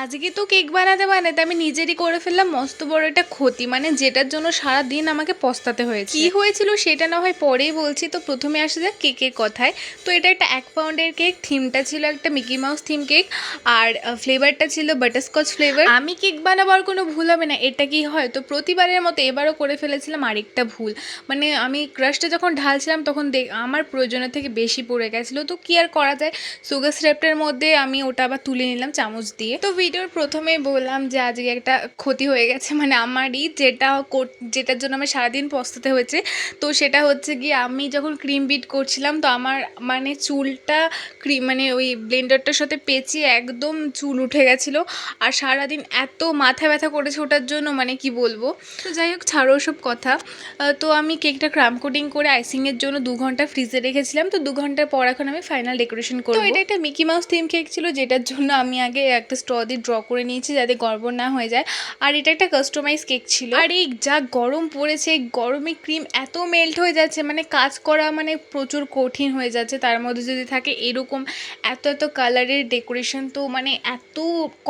আজকে তো কেক বানাতে বানাতে আমি নিজেরই করে ফেললাম মস্ত বড় একটা ক্ষতি মানে যেটার জন্য সারা দিন আমাকে পস্তাতে হয়েছে। কি হয়েছিল সেটা না হয় পরেই বলছি তো প্রথমে আসে যাক কেকের কথায়। তো এটা একটা এক পাউন্ডের কেক থিমটা ছিল একটা মিকি মাউস থিম কেক আর ফ্লেভারটা ছিল বাটারস্কচ ফ্লেভার। আমি কেক বানাবার কোনো ভুল হবে না এটা কি হয়? তো প্রতিবারের মতো এবারও করে ফেলেছিলাম আরেকটা ভুল। মানে আমি ক্রাশটা যখন ঢালছিলাম তখন দেখ আমার প্রয়োজনের থেকে বেশি পড়ে গেছিল তো কি আর করা যায়? সুগার স্রেপটার মধ্যে আমি ওটা আবার তুলে নিলাম চামচ দিয়ে। তো ভিডিওর প্রথমেই বললাম যে আজকে একটা ক্ষতি হয়ে গেছে মানে আমারই যেটা যেটার জন্য আমার সারাদিন পস্তাতে হয়েছে। তো সেটা হচ্ছে গিয়ে আমি যখন ক্রিম বিট করছিলাম তো আমার মানে চুলটা ক্রিম মানে ওই ব্লেন্ডারটার সাথে পেঁচিয়ে একদম চুল উঠে গেছিল। আর সারাদিন এত মাথা ব্যথা করেছে ওটার জন্য মানে কি বলব? তো যাই হোক ছাড়ো সব কথা। তো আমি কেকটা ক্রাম কোটিং করে আইসিংয়ের জন্য দু ঘণ্টা ফ্রিজে রেখেছিলাম। তো দু ঘণ্টার পর এখন আমি ফাইনাল ডেকোরেশন করব। এটা একটা মিকি মাউস থিম কেক ছিল যেটার জন্য আমি আগে একটা স্ট্র দিয়ে ড্র করে নিয়েছি যাতে গড়বড় না হয়ে যায়। আর এটা একটা কাস্টমাইজ কেক ছিল। আর এই যা গরম পড়েছে গরমে ক্রিম এত মেল্ট হয়ে যাচ্ছে মানে কাজ করা মানে প্রচুর কঠিন হয়ে যাচ্ছে। তার মধ্যে যদি থাকে এরকম এত এত কালারের ডেকোরেশন তো মানে এত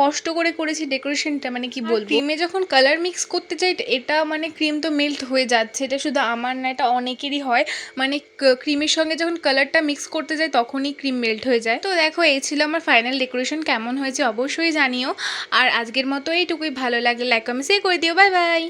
কষ্ট করে করেছি ডেকোরেশনটা মানে কি বলব? ক্রিমে যখন কালার মিক্স করতে চাই এটা মানে ক্রিম তো মেল্ট হয়ে যাচ্ছে। এটা শুধু আমার না এটা অনেকেরই হয়। মানে ক্রিমের সঙ্গে যখন কালারটা মিক্স করতে যাই তখনই ক্রিম মেল্ট হয়ে যায়। তো দেখো এই ছিল আমার ফাইনাল ডেকোরেশন কেমন হয়েছে অবশ্যই জানিও। আর আজকের মতো এইটুকুই। ভালো লাগলে লাইক কমেন্ট করে দিও। Bye bye